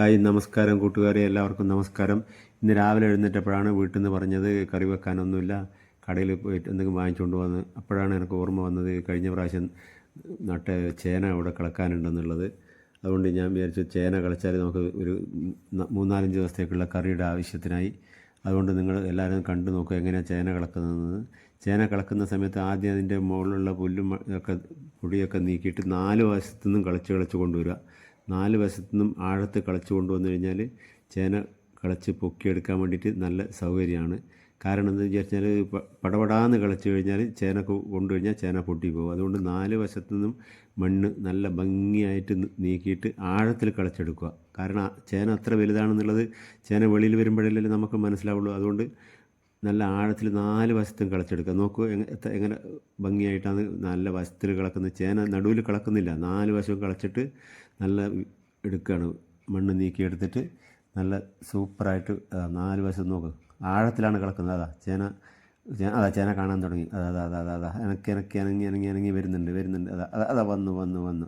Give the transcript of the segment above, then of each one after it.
Hi നമസ്കാരം കൂട്ടുകാരെ എല്ലാവർക്കും നമസ്കാരം. ഇന്ന് രാവിലെ എഴുന്നേറ്റപ്പോഴാണ് വീട്ടിൽ നിന്ന് പറഞ്ഞത് കറി വെക്കാനൊന്നുമില്ല കടയിൽ പോയിട്ട് എന്തെങ്കിലും വാങ്ങിച്ചുകൊണ്ട് വന്ന്. അപ്പോഴാണ് എനിക്ക് ഓർമ്മ വന്നത് കഴിഞ്ഞ പ്രാവശ്യം നട്ട ചേന ഇവിടെ കിളക്കാനുണ്ടെന്നുള്ളത്. അതുകൊണ്ട് ഞാൻ വിചാരിച്ചു ചേന കളച്ചാൽ നമുക്ക് ഒരു മൂന്നാലഞ്ച് ദിവസത്തേക്കുള്ള കറിയുടെ ആവശ്യത്തിനായി. അതുകൊണ്ട് നിങ്ങൾ എല്ലാവരും കണ്ടു നോക്കുക എങ്ങനെയാണ് ചേന കളക്കുന്നതെന്ന്. ചേന കളക്കുന്ന സമയത്ത് ആദ്യം അതിന്റെ മുകളിലുള്ള പുല്ലും ഒക്കെ പൊടിയൊക്കെ നീക്കിയിട്ട് നാല് വശത്തു നിന്നും കളിച്ച് കളച്ച് കൊണ്ടുവരിക. നാല് വശത്തു നിന്നും ആഴത്ത് കളച്ച് കൊണ്ടുവന്നു കഴിഞ്ഞാൽ ചേന കളച്ച് പൊക്കിയെടുക്കാൻ വേണ്ടിയിട്ട് നല്ല സൗകര്യമാണ്. കാരണം എന്താ വിചാരിച്ചാൽ പടപടാന്ന് കളച്ച് കഴിഞ്ഞാൽ ചേന കൊണ്ടു കഴിഞ്ഞാൽ ചേന പൊട്ടി പോകും. അതുകൊണ്ട് നാല് വശത്തു നിന്നും മണ്ണ് നല്ല ഭംഗിയായിട്ട് നീക്കിയിട്ട് ആഴത്തിൽ കളച്ചെടുക്കുക. കാരണം ചേന അത്ര വലുതാണെന്നുള്ളത് ചേന വെളിയിൽ വരുമ്പോഴല്ലേ നമുക്ക് മനസ്സിലാവുള്ളൂ. അതുകൊണ്ട് നല്ല ആഴത്തിൽ നാല് വശത്തും കിളച്ചെടുക്കുക. നോക്കൂ എങ്ങനെ ഭംഗിയായിട്ടാണ് നല്ല വശത്തിൽ കിളക്കുന്നത്. ചേന നടുവിൽ കിളക്കുന്നില്ല. നാല് വശവും കിളച്ചിട്ട് നല്ല എടുക്കുകയാണ്. മണ്ണ് നീക്കി എടുത്തിട്ട് നല്ല സൂപ്പറായിട്ട് നാല് വശം നോക്ക്. ആഴത്തിലാണ് കിളക്കുന്നത്. അതാ ചേന അതാ ചേന കാണാൻ തുടങ്ങി. അതാ അതാ അതാ അതാ എനക്ക് എനക്ക് ഇണങ്ങി ഇണങ്ങി ഇണങ്ങി വരുന്നുണ്ട് വരുന്നുണ്ട്. അതാ അതാ അതാ വന്നു വന്നു വന്നു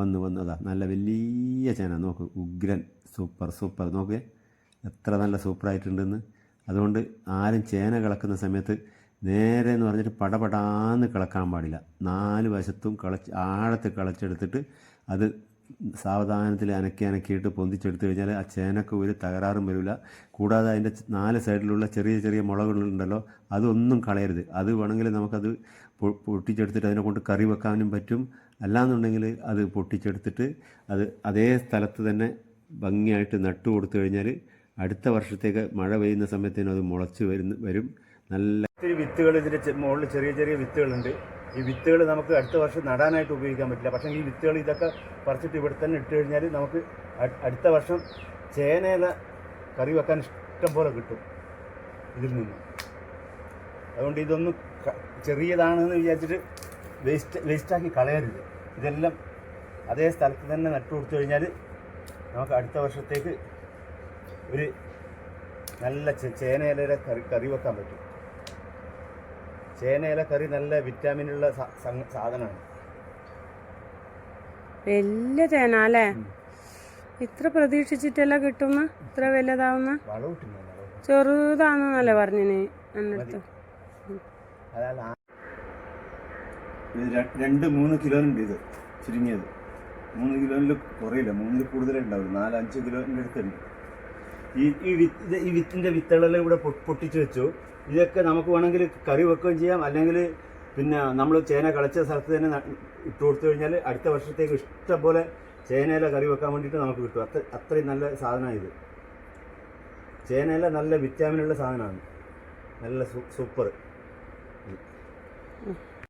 വന്നു വന്നു. അതാ നല്ല വലിയ ചേന. നോക്ക് ഉഗ്രൻ. Super super. നോക്ക് എത്ര നല്ല സൂപ്പറായിട്ടുണ്ടെന്ന് അതുകൊണ്ട് ആരും ചേന കിളക്കുന്ന സമയത്ത് നേരെ എന്ന് പറഞ്ഞിട്ട് പടപടാന്ന് കിളക്കാൻ പാടില്ല. നാല് വശത്തും കിളച്ച് ആഴത്ത് കിളച്ചെടുത്തിട്ട് അത് സാവധാനത്തിൽ അനക്കി അനക്കിയിട്ട് പൊന്തിച്ചെടുത്തു കഴിഞ്ഞാൽ ആ ചേനക്ക് ഒരു തകരാറും വരില്ല. കൂടാതെ അതിന്റെ നാല് സൈഡിലുള്ള ചെറിയ ചെറിയ മുളകളുണ്ടല്ലോ അതൊന്നും കളയരുത്. അത് വേണമെങ്കിൽ നമുക്കത് പൊട്ടിച്ചെടുത്തിട്ട് അതിനെ കൊണ്ട് കറി വെക്കാനും പറ്റും. അല്ലാന്നുണ്ടെങ്കിൽ അത് പൊട്ടിച്ചെടുത്തിട്ട് അത് അതേ സ്ഥലത്ത് തന്നെ ഭംഗിയായിട്ട് നട്ടു കൊടുത്തു കഴിഞ്ഞാൽ അടുത്ത വർഷത്തേക്ക് മഴ പെയ്യുന്ന സമയത്തിന് അത് മുളച്ച് വരുന്ന വരും. നല്ല ഒത്തിരി വിത്തുകൾ ഇതിന്റെ മുകളിൽ ചെറിയ ചെറിയ വിത്തുകളുണ്ട്. ഈ വിത്തുകൾ നമുക്ക് അടുത്ത വർഷം നടാനായിട്ട് ഉപയോഗിക്കാൻ പറ്റില്ല. പക്ഷേ ഈ വിത്തുകൾ ഇതൊക്കെ പറിച്ചിട്ട് ഇവിടെ തന്നെ ഇട്ട് കഴിഞ്ഞാൽ നമുക്ക് അടുത്ത വർഷം ചേനയില കറി വെക്കാൻ ഇഷ്ടം പോലെ കിട്ടും ഇതിൽ നിന്ന്. അതുകൊണ്ട് ഇതൊന്നും ചെറിയതാണെന്ന് വിചാരിച്ചിട്ട് വേസ്റ്റ് വേസ്റ്റാക്കി കളയരുത്. ഇതെല്ലാം അതേ സ്ഥലത്ത് തന്നെ നട്ടു കൊടുത്തു കഴിഞ്ഞാൽ നമുക്ക് അടുത്ത വർഷത്തേക്ക് ഒരു നല്ല ചേനയിലയുടെ കറി കറി വെക്കാൻ പറ്റും. ചേനയില കറി നല്ല വിറ്റാമിനുള്ള സാധനമാണ്. വലിയ ചേന അല്ലേ? ഇത്ര പ്രതീക്ഷിച്ചിട്ടല്ല കിട്ടുന്ന? ഇത്ര വലുതാവുന്ന. ചെറുതാണെന്നല്ലേ പറഞ്ഞിന് എന്നിട്ട്. രണ്ട് മൂന്ന് കിലോനുണ്ട് ഇത് ചുരുങ്ങിയത്. മൂന്ന് കിലോനിൽ കുറയില്ല. മൂന്നിൽ കൂടുതലേ ഉണ്ടാവും നാല് അഞ്ച് കിലോന്റെ അടുത്തുണ്ട്. ഈ ഈ വിത്ത് ഈ വിത്തിന്റെ വിത്തുകളെല്ലാം ഇവിടെ പൊട്ടിച്ച് വെച്ചു. ഇതൊക്കെ നമുക്ക് വേണമെങ്കിൽ കറി വെക്കുകയും ചെയ്യാം. അല്ലെങ്കിൽ പിന്നെ നമ്മൾ ചേന കളച്ച സ്ഥലത്ത് തന്നെ ഇട്ട് കൊടുത്തു കഴിഞ്ഞാൽ അടുത്ത വർഷത്തേക്ക് ഇഷ്ടം പോലെ ചേനയില കറി വെക്കാൻ വേണ്ടിയിട്ട് നമുക്ക് കിട്ടും. അത്ര അത്രയും നല്ല സാധനമാണ് ഇത്. ചേനയില നല്ല വിറ്റാമിനുള്ള സാധനമാണ്. നല്ല സൂപ്പർ